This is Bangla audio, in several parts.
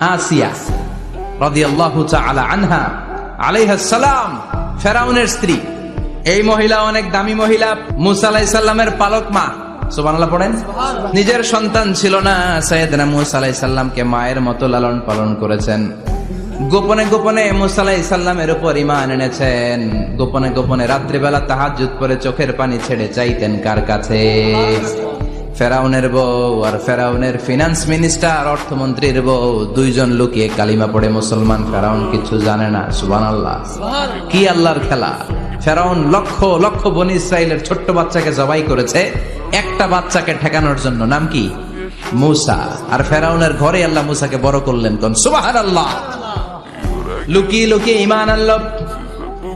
আসিয়া রাদিয়াল্লাহু তাআলা আনহা সালাম ফেরাউনের স্ত্রী। এই মহিলা অনেক দামি মহিলা মুসা আলাইহিস সালামের পালক মা। সুবহানাল্লাহ পড়েন? নিজের সন্তান ছিল না সাইয়েদনা মুসা আলাইহিস সালামকে মায়ের মতো লালন পালন করেছেন। গোপনে গোপনে মুসা আলাইহিস সালামের উপর ঈমান এনেছেন। গোপনে গোপনে রাত্রিবেলা তাহাজ্জুদ পরে চোখের পানি ছেড়ে চাইতেন কার কাছে? ফেরাউনের বউ আর ফেরাউনের ফিনান্স মিনিস্টার অর্থমন্ত্রীর বউ, দুইজন লুকিয়ে কালিমা পড়ে মুসলমান, ফেরাউন কিছু জানে না সুবান আল্লাহ কি আল্লাহর খেলা? ফেরাউন লক্ষ লক্ষ বনি ইসরায়েলের ছোট্ট বাচ্চাকে জবাই করেছে, একটা বাচ্চাকে ঠেকানোর জন্য। নাম কি? মুসা। আর ফেরাউনের ঘরে আল্লাহ মুসাকে বড় করলেন কোন? সুবাহ আল্লাহ লুকিয়ে লুকিয়ে ইমান আল্লাহ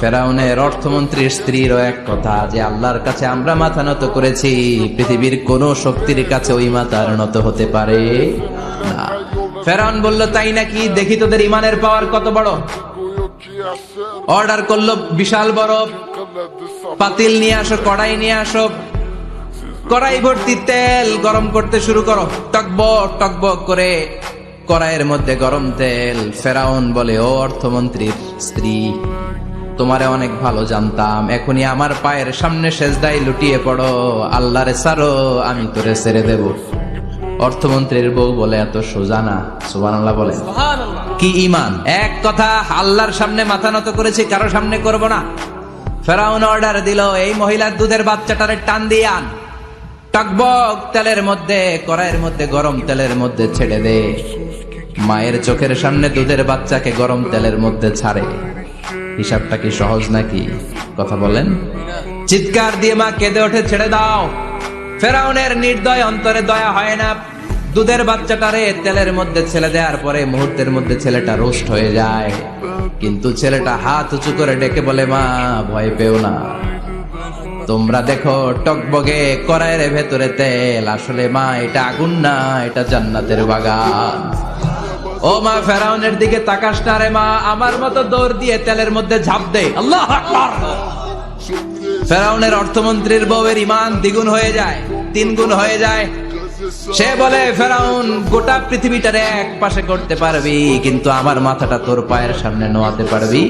ফেরাউনের অর্থমন্ত্রীর স্ত্রীরও এক কথা, যে আল্লাহর কাছে আমরা মাথা নত করেছি, পৃথিবীর কোন শক্তির কাছে ওই মাথার নত হতে পারে না। ফেরাউন বলল, তাই নাকি? দেখি তোদের ইমানের পাওয়ার কত বড়। অর্ডার করল, বিশাল বড় পাতিল নিয়ে আসো, কড়াই নিয়ে আসো, কড়াই ভর্তি তেল গরম করতে শুরু করো। টকবক টকবক করে কড়াইয়ের মধ্যে গরম তেল। ফেরাউন বলে, ও অর্থমন্ত্রীর স্ত্রী তোমারে অনেক ভালো জানতাম। এখনই আমার পায়ের সামনে সেজদাই লুটিয়ে পড়ো। আল্লাহরে সারো আমি তোরে ছেড়ে দেব। অর্থমন্ত্রীর বউ বলে এত সোজা না। সুবান আল্লাহ বলে কি ইমান এক কথা আল্লাহর সামনে মাথা নত করেছি কারও সামনে করব না। ফেরাউন অর্ডার দিল এই মহিলার দুধের বাচ্চাটারে টান দিয়ে আন। টকবক তেলের মধ্যে কড়াইয়ের মধ্যে গরম তেলের মধ্যে ছেড়ে দে। মায়ের চোখের সামনে দুধের বাচ্চাকে গরম তেলের মধ্যে ছাড়ে। হিসাবটা কি সহজ নাকি? কথা বলেন। চিৎকার দিয়ে মা কেঁদে ওঠে, ছেড়ে দাও। ফেরাউনের নির্দয় অন্তরে দয়া হয় না। দুধের বাচ্চাটারে তেলের মধ্যে ছেলে দেওয়ার পরে মুহূর্তের মধ্যে ছেলেটা রোস্ট হয়ে যায়। কিন্তু ছেলেটা হাত উঁচু করে ডেকে বলে, মা, ভয় পেও না। তোমরা দেখো, টকবগে কড়াইয়ের ভেতরে তেল। আসলে মা, এটা আগুন না, এটা জান্নাতের বাগান। ও মা, ফেরাউনের দিকে তাকাস না রে মা, আমার মতো দৌড় দিয়ে তেলের মধ্যে ঝাঁপ দে। আল্লাহ ফেরাউনের অর্থমন্ত্রীর বউয়ের ইমান দ্বিগুণ হয়ে যায়, তিন গুণ হয়ে যায়। সে বলে, ফেরাউন, গোটা পৃথিবীটার এক পাশে করতে পারবি, কিন্তু আমার মাথাটা তোর পায়ের সামনে নোয়াতে পারবি?